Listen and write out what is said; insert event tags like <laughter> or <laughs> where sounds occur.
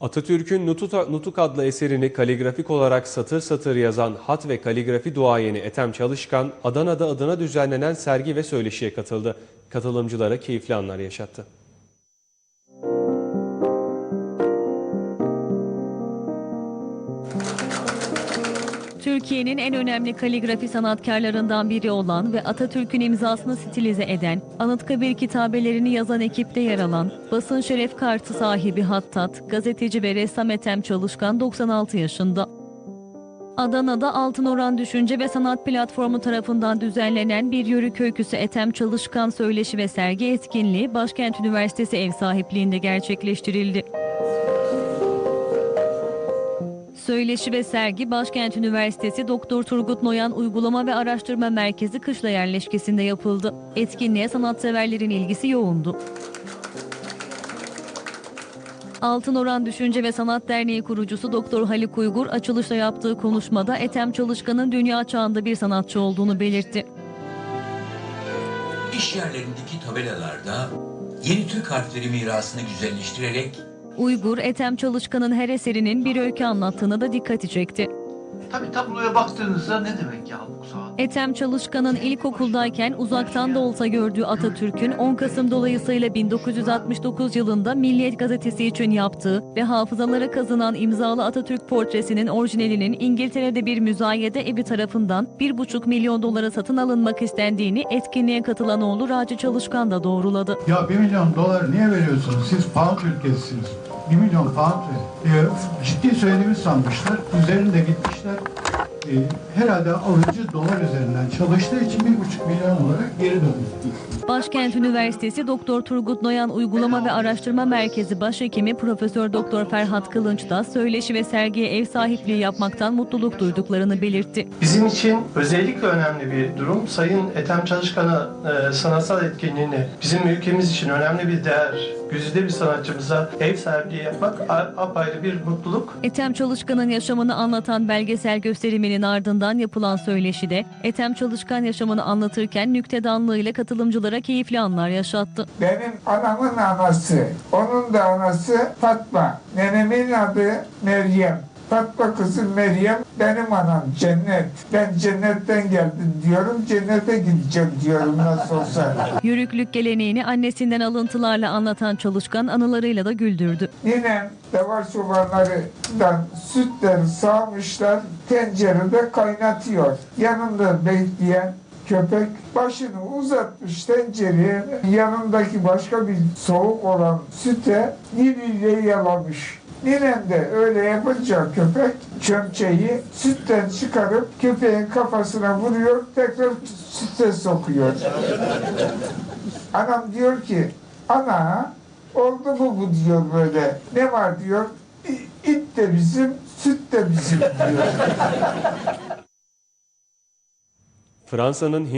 Atatürk'ün Nutuk, adlı eserini kaligrafik olarak satır satır yazan hat ve kaligrafi duayeni Ethem Çalışkan, Adana'da adına düzenlenen sergi ve söyleşiye katıldı. Katılımcılara keyifli anlar yaşattı. Türkiye'nin en önemli kaligrafi sanatkarlarından biri olan ve Atatürk'ün imzasını stilize eden, Anıtkabir kitabelerini yazan ekipte yer alan, basın şeref kartı sahibi Hattat, gazeteci ve ressam Ethem Çalışkan 96 yaşında. Adana'da Altın Oran Düşünce ve Sanat Platformu tarafından düzenlenen bir yörük öyküsü Ethem Çalışkan Söyleşi ve Sergi etkinliği Başkent Üniversitesi ev sahipliğinde gerçekleştirildi. Söyleşi ve sergi Başkent Üniversitesi Doktor Turgut Noyan Uygulama ve Araştırma Merkezi Kışla Yerleşkesi'nde yapıldı. Etkinliğe sanatseverlerin ilgisi yoğundu. Altın Oran Düşünce ve Sanat Derneği kurucusu Doktor Haluk Uygur açılışta yaptığı konuşmada Ethem Çalışkan'ın dünya çağında bir sanatçı olduğunu belirtti. İş yerlerindeki tabelalarda yeni Türk harfleri mirasını güzelleştirerek Uygur, Ethem Çalışkan'ın her eserinin bir öykü anlattığına da dikkati çekti. Tabii tabloya baktığınızda ne demek ya bu saat? Ethem Çalışkan'ın ilkokuldayken uzaktan da olsa gördüğü Atatürk'ün 10 Kasım dolayısıyla 1969 yılında Milliyet Gazetesi için yaptığı ve hafızalara kazınan imzalı Atatürk portresinin orijinalinin İngiltere'de bir müzayede evi tarafından 1,5 milyon dolara satın alınmak istendiğini etkinliğe katılan oğlu Raci Çalışkan da doğruladı. Ya 1 milyon dolar niye veriyorsunuz? Siz pound ülkesisiniz. 1 milyon pound. Ee, ciddi söylediğimi sanmışlar. Üzerinde gitmişler. Ee, herhalde alıcı dolar üzerinden çalıştığı için 1,5 milyon olarak geri döndü. Başkent Üniversitesi Doktor Turgut Noyan Uygulama ve Araştırma Merkezi Başhekimi Profesör Doktor Ferhat Kılınç da söyleşi ve sergiye ev sahipliği yapmaktan mutluluk duyduklarını belirtti. Bizim için özellikle önemli bir durum. Sayın Ethem Çalışkan'a e, sanatsal etkinliğini bizim ülkemiz için önemli bir değer. Güzide bir sanatçımıza ev sahipliği yapmak apayrı bir mutluluk. Ethem Çalışkan'ın yaşamını anlatan belgesel gösteriminin ardından yapılan söyleşide Ethem Çalışkan yaşamını anlatırken nüktedanlığıyla katılımcılara keyifli anlar yaşattı. Benim anamın anası, onun da anası Fatma. Nenemin adı Meryem. Fatma kızım Meryem, benim anam cennet. Ben cennetten geldim diyorum, cennete gideceğim diyorum nasıl olsa. <laughs> Yörüklük geleneğini annesinden alıntılarla anlatan Çalışkan anılarıyla da güldürdü. Ninem davar çobanlarından sütleri sağmışlar, tencerede kaynatıyor. Yanında bekleyen köpek başını uzatmış tencereye, yanındaki başka bir soğuk olan süte diliyle yalamış. Ninem de öyle yapınca köpek çömçeyi sütten çıkarıp köpeğin kafasına vuruyor, tekrar süte sokuyor. Anam diyor ki, ana oldu mu bu diyor böyle. Ne var diyor, "İ- it de bizim, süt de bizim diyor. Fransa'nın